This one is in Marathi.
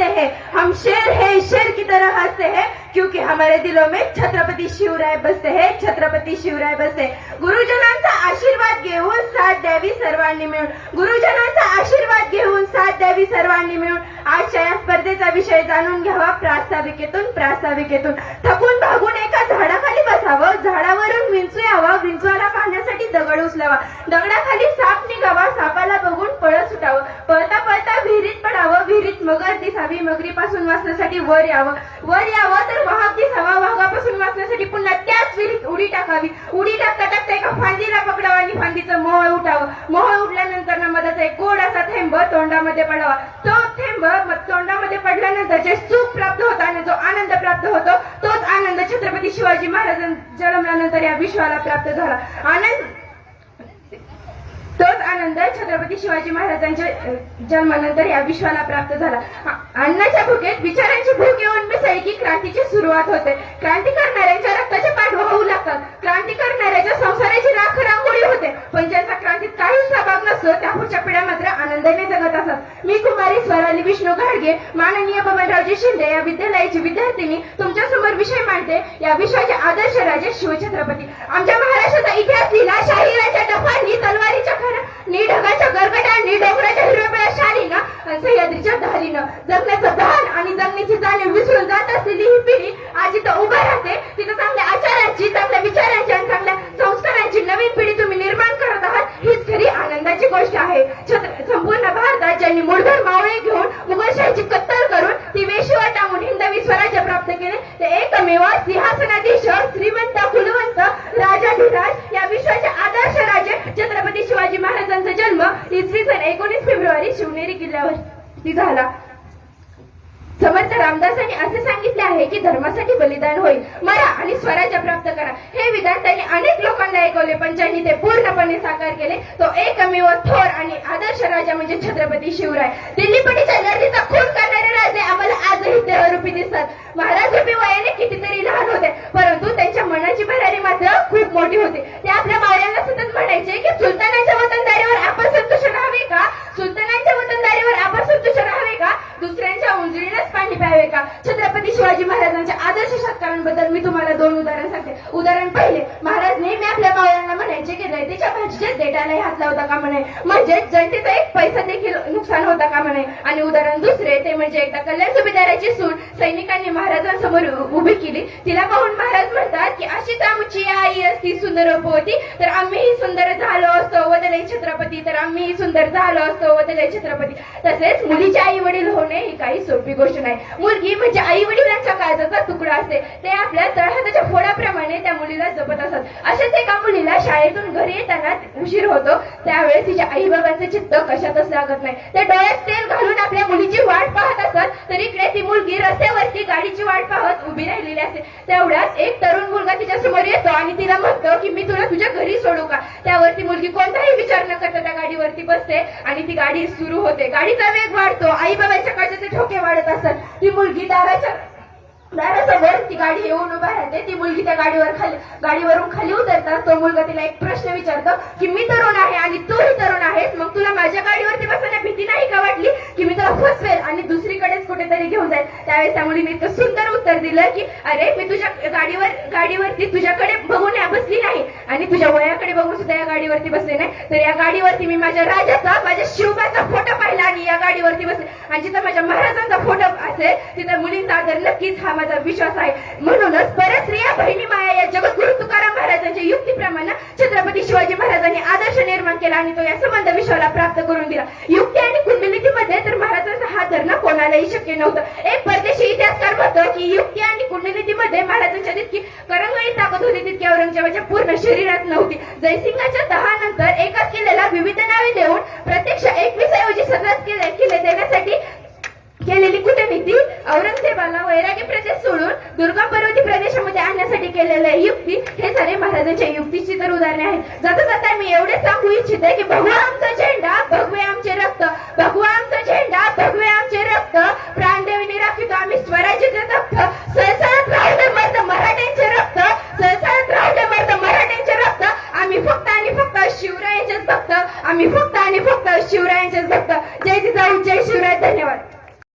हंसते हैं। हम शेर है शेर की तरह हंसते हैं क्योंकि हमारे दिलों में छत्रपती शिवराय बसते हैं छत्रपती शिवराय बसते गुरुजनांचा आशीर्वाद घेऊन साथ द्यावी सर्वांनी मिळून। गुरुजनांचा आशीर्वाद घेऊन साथ द्यावी सर्वांनी मिळून आजच्या या स्पर्धेचा विषय जाणून घ्यावा प्रास्ताविकेतून प्रास्ताविकेतून थकून भागून एका झाडाखाली बसावं झाडावरून विंचू यावा विंचवाला पाहण्यासाठी दगड उचलावा. दगडाखाली साप निघावा सापाला बघून पळत सुटावं. पळता पळता पडावं मगर दिसावी मगरीपासून वाचण्यासाठी वर यावं. वर यावं तर वाघ दिसावा वाघापासून वाचण्यासाठी पुन्हा त्याच विहिरीत उडी टाकावी. उडी टाकता टाकता एका फांदीला पकडावं आणि फांदीचं मोहळ उठावं. मोहळ उठल्यानंतर ना मधाचा एक गोड असा थेंब तोंडामध्ये पडावा. तो थेंब तोंडामध्ये पडल्यानंतर जे सुख प्राप्त होतं आणि जो आनंद प्राप्त होतो तोच आनंद छत्रपती शिवाजी महाराजां जन्मल्यानंतर या विश्वाला प्राप्त झाला. आनंद तोच आनंद छत्रपती शिवाजी महाराजांच्या जन्मानंतर या विश्वाला प्राप्त झाला. अन्नाच्या भुकेत विचारांची भूक येऊन मिसळी की क्रांतीची सुरुवात होते. क्रांती करणाऱ्यांच्या रक्ताचे पाठवा होऊ लागतात. क्रांती करणाऱ्याच्या संसाराची राख रांगोळी होते. पण ज्यांचा क्रांतीत काही सहभाग नसतो त्या पुढच्या पिढ्या मात्र आनंदाने जगत असतात. मी कुमारी स्वराली विष्णू घाडगे माननीय बबनरावजी शिंदे या विद्यालयाची विद्यार्थिनी. तुमच्यासमोर विषय मांडते. या विश्वाचे आदर्श राजे शिवछत्रपती. आमच्या महाराष्ट्राचा इतिहास लिहिला शाहिराच्या डफांनी भारतात मावळे घेऊन मुघलशाहीची कत्तल करून ती वेशीवर टांगून हिंदवी स्वराज्य प्राप्त केले. ते एकमेव सिंहासनाधीश श्रीमंत कुलवंत राजाधिराज या विश्वाचे आदर्श राजे छत्रपती शिवाजी महाराजांचा जन्म इसवी सन एकोणीस फेब्रुवारी शिवनेरी किल्ल्यावर झाला. आहे की धर्मासाठी बलिदान होईल. मरा आणि स्वराज्य प्राप्त करा. हे विधान त्यांनी अनेक लोकांना ऐकवले पण ज्यांनी ते पूर्णपणे साकार केले तो एकमेव थोर आणि आदर्श राजा म्हणजे छत्रपती शिवराय. दिल्लीपटीच्या गर्दीचा खून करणारे राजे आम्हाला आजही देहरूपी दिसतात. महाराज रूपी वयाने कितीतरी लहान होते परंतु त्यांच्या मनाची भरारी मात्र खूप मोठी होती. ते आपल्या मावळ्यांना सतत म्हणायचे की सुलतानाच्या वतन उंजळीलाच पाणी प्यावे का? छत्रपती शिवाजी महाराजांच्या आदर्श शतकांबद्दल मी तुम्हाला दोन उदाहरण सांगते. उदाहरण पहिले महाराज नेहमी आपल्या मावळ्यांना म्हणायचे की रयतेच्या भाजीच्या देटालाही हात लावता का म्हणे? म्हणजे जनतेचा एक पैसा देखील नुकसान होता का म्हणे? आणि उदाहरण दुसरे ते म्हणजे एकदा कल्याण सुभेदाराची सून सैनिकांनी महाराजांसमोर उभी केली. तिला पाहून महाराज म्हणतात की अशीच आमची आई असती सुंदर होती तर आम्हीही सुंदर झालो असतो. वदले छत्रपती तर आम्हीही सुंदर झालो असतो. वदले छत्रपती. तसेच मुलीचे आई वडील होणे ही काही सोपी गोष्ट नाही. मुलगी म्हणजे आई वडिलांच्या काळजाचा तुकडा असते. ते आपल्या तळहाताच्या फोडाप्रमाणे त्या मुलीला जपत असत अशाच एका मुलीला शाळेतून घरी येताना उशीर होतो. त्यावेळेस तिच्या आई बाबांचे चित्त कशातच लागत नाही. ते डोळ्यात तेल घालून आपल्या मुलीची वाट पाहत असत तर इकडे ती मुलगी रस्त्यावरती गाडीची वाट पाहत उभी राहिलेली असते. तेवढ्यात एक तरुण मुलगा तिच्या समोर येतो आणि तिला म्हणतो की मी तुला तुझ्या घरी सोडू का? त्यावरती मुलगी कोणताही विचार न करता त्या गाडीवरती बसते आणि ती गाडी सुरू होते. गाडीचा वेग वाढतो. आई बाबाच्या काळजाचे ठोके वाढत असतात. ती मुलगी दाराच्या दारासमोर ती गाडी येऊन उभा राहते. ती मुलगी त्या गाडीवर खाली गाडीवरून खाली उतरतात तो मुलगा तिला एक प्रश्न विचारतो की मी तरुण आहे आणि तूही तरुण आहेस. मग तुला माझ्या गाडीवरती बसायला भीती नाही का वाटली? की मी तुला फसवेल आणि दुसरीकडेच कुठेतरी घेऊन जाईल. त्यावेळेस त्या मुलीने इतकं सुंदर उत्तर दिलं की अरे मी तुझ्या गाडीवर गाडीवरती तुझ्याकडे बघून बसली नाही. आणि तुझ्या वयाकडे बघून सुद्धा या गाडीवरती बसले नाही. तर या गाडीवरती मी माझ्या राजाचा माझ्या शिवबाचा फोटो पाहिला आणि या गाडीवरती बसले. आणि जिथं माझ्या महाराजांचा फोटो असेल तिथं मुलींचा आदर नक्कीच हा माझा विश्वास आहे. म्हणूनच परत स्त्रिया बहिणी माया या जगद्गुरु तुकाराम महाराजांच्या युक्तीप्रमाणे छत्रपती शिवाजी महाराजांनी आदर्श निर्माण केला आणि तो या संबंध विश्वाला प्राप्त करून दिला. युक्ती आणि कुंडलिनीमध्ये तर महाराजांचा हात धरणं कोणालाही शक्य नव्हतं. एक परदेशी इतिहासकार म्हणतो की युक्ती आणि कुंडलिनीमध्ये महाराजांच्या जितकी करंगळी ताकद होती तितकी औरंगजेबाच्या पूर्ण शरीरात नव्हती. जयसिंगाच्या दहा नंतर एकाच किल्ल्याला विविध नावे देऊन प्रत्यक्ष एकवीस ऐवजी सतराच किल्ले किल्ले देण्यासाठी केलेली कूटनीती औरंगजेबाला वैरागी प्रदेश सोडून दुर्गम पर्वती प्रदेशामध्ये आणण्यासाठी केलेल्या युक्ती. हे सारे महाराजांच्या युक्तीची तर उदाहरणे आहेत. जाता जाता मी एवढे सांगू इच्छिते की भगवा आमचा झेंडा आम्ही फक्त आणि फक्त शिवरायांचेच भक्त. जय जिजाऊ जय शिवराय. धन्यवाद.